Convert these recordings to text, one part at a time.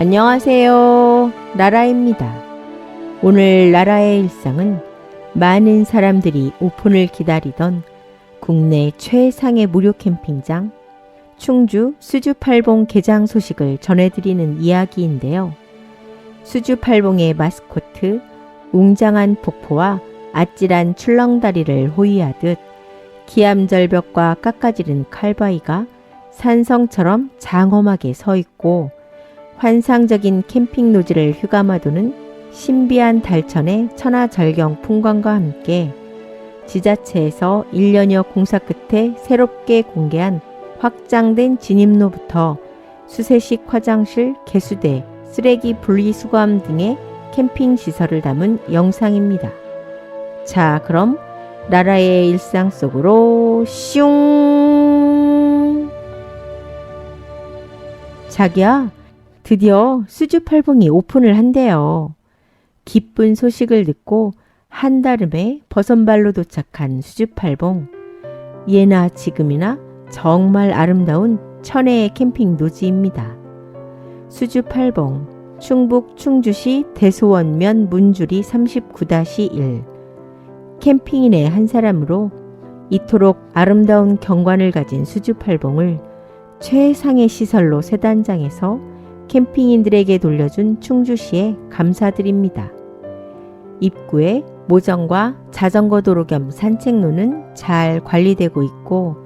안녕하세요. 라라입니다. 오늘 라라의 일상은 많은 사람들이 오픈을 기다리던 국내 최상의 무료 캠핑장 충주 수주팔봉 개장 소식을 전해드리는 이야기인데요. 수주팔봉의 마스코트 웅장한 폭포와 아찔한 출렁다리를 호위하듯 기암절벽과 깎아지른 칼바위가 산성처럼 장엄하게 서 있고 환상적인 캠핑 노지를 휘감아도는 신비한 달천의 천하절경 풍광과 함께 지자체에서 1년여 공사 끝에 새롭게 공개한 확장된 진입로부터 수세식 화장실, 개수대, 쓰레기 분리수거함 등의 캠핑 시설을 담은 영상입니다. 자, 그럼 나라의 일상 속으로 슝! 자기야, 드디어 수주팔봉이 오픈을 한대요. 기쁜 소식을 듣고 한달음에 버선발로 도착한 수주팔봉. 예나 지금이나 정말 아름다운 천혜의 캠핑 노지입니다. 수주팔봉, 충북 충주시 대소원면 문주리 39-1. 캠핑인의 한 사람으로 이토록 아름다운 경관을 가진 수주팔봉을 최상의 시설로 세단장에서 캠핑인들에게 돌려준 충주시에 감사드립니다. 입구에 모정과 자전거 도로 겸 산책로는 잘 관리되고 있고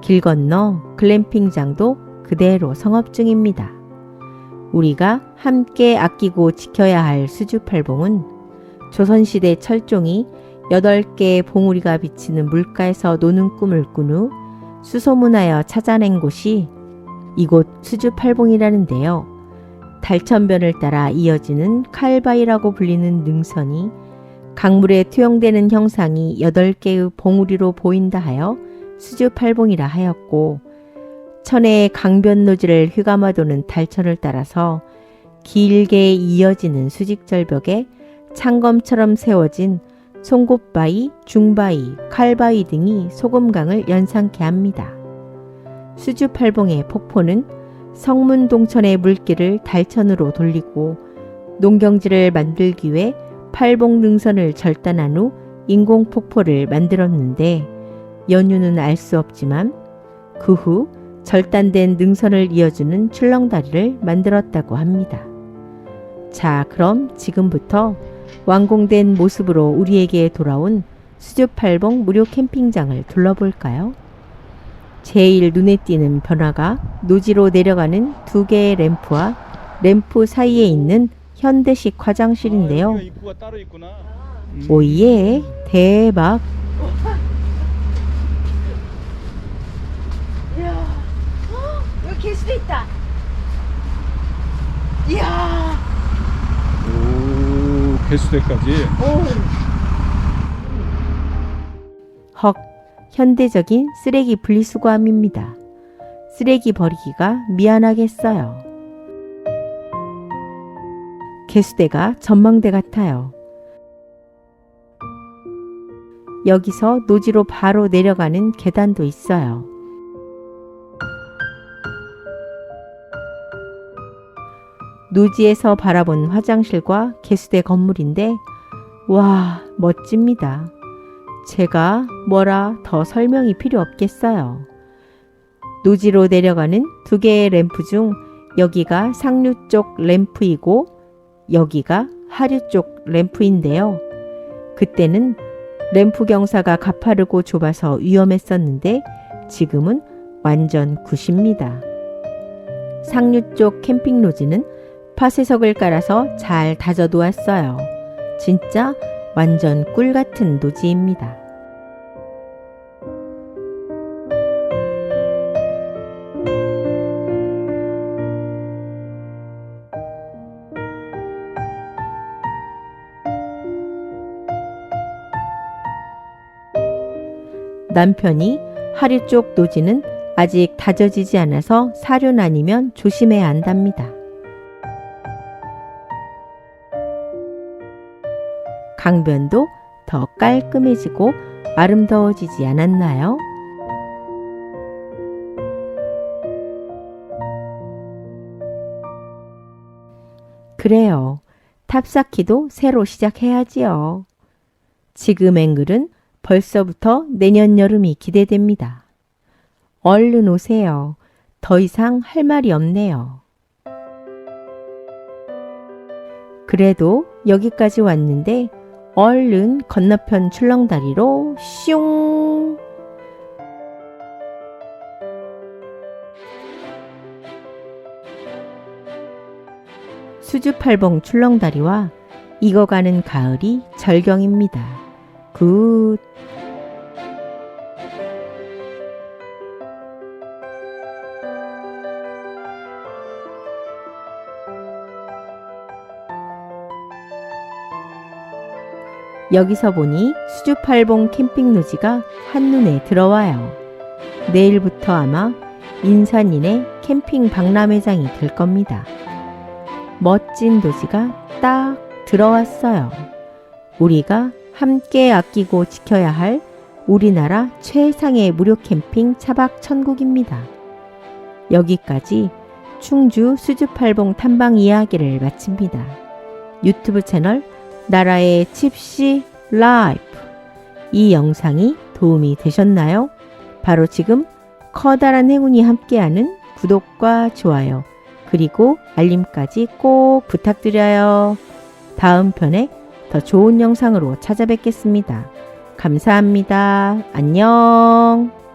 길 건너 글램핑장도 그대로 성업 중입니다. 우리가 함께 아끼고 지켜야 할 수주팔봉은 조선시대 철종이 8개의 봉우리가 비치는 물가에서 노는 꿈을 꾼 후 수소문하여 찾아낸 곳이 이곳 수주팔봉이라는데요. 달천변을 따라 이어지는 칼바위라고 불리는 능선이 강물에 투영되는 형상이 8개의 봉우리로 보인다 하여 수주팔봉이라 하였고 천혜의 강변노지를 휘감아 도는 달천을 따라서 길게 이어지는 수직절벽에 창검처럼 세워진 송곳바위, 중바위, 칼바위 등이 소금강을 연상케 합니다. 수주팔봉의 폭포는 성문 동천의 물길을 달천으로 돌리고 농경지를 만들기 위해 팔봉 능선을 절단한 후 인공 폭포를 만들었는데 연유는 알 수 없지만 그 후 절단된 능선을 이어주는 출렁다리를 만들었다고 합니다. 자, 그럼 지금부터 완공된 모습으로 우리에게 돌아온 수주팔봉 무료 캠핑장을 둘러볼까요? 제일 눈에 띄는 변화가 노지로 내려가는 두 개의 램프와 램프 사이에 있는 현대식 화장실인데요. 아. 음. 오예, 대박. 이야, 어, 여기 개수도 있다. 이야, 오, 개수대까지. 오, 헉, 현대적인 쓰레기 분리수거함입니다. 쓰레기 버리기가 미안하겠어요. 개수대가 전망대 같아요. 여기서 노지로 바로 내려가는 계단도 있어요. 노지에서 바라본 화장실과 개수대 건물인데, 와, 멋집니다. 제가 뭐라 더 설명이 필요 없겠어요. 노지로 내려가는 두 개의 램프 중 여기가 상류 쪽 램프이고 여기가 하류 쪽 램프인데요. 그때는 램프 경사가 가파르고 좁아서 위험했었는데 지금은 완전 굿입니다. 상류 쪽 캠핑 로지는 파쇄석을 깔아서 잘 다져 놓았어요. 진짜 완전 꿀 같은 노지입니다. 남편이 하류 쪽 노지는 아직 다져지지 않아서 사륜 아니면 조심해야 한답니다. 강변도 더 깔끔해지고 아름다워지지 않았나요? 그래요. 탑쌓기도 새로 시작해야지요. 지금 앵글은 벌써부터 내년 여름이 기대됩니다. 얼른 오세요. 더 이상 할 말이 없네요. 그래도 여기까지 왔는데 얼른 건너편 출렁다리로 슝! 수주팔봉 출렁다리와 익어가는 가을이 절경입니다. 굿! 여기서 보니 수주팔봉 캠핑 노지가 한눈에 들어와요. 내일부터 아마 인산인의 캠핑 박람회장이 될 겁니다. 멋진 도시가 딱 들어왔어요. 우리가 함께 아끼고 지켜야 할 우리나라 최상의 무료 캠핑 차박 천국입니다. 여기까지 충주 수주팔봉 탐방 이야기를 마칩니다. 유튜브 채널 나라의 칩시 라이프 이 영상이 도움이 되셨나요? 바로 지금 커다란 행운이 함께하는 구독과 좋아요 그리고 알림까지 꼭 부탁드려요. 다음 편에 더 좋은 영상으로 찾아뵙겠습니다. 감사합니다. 안녕.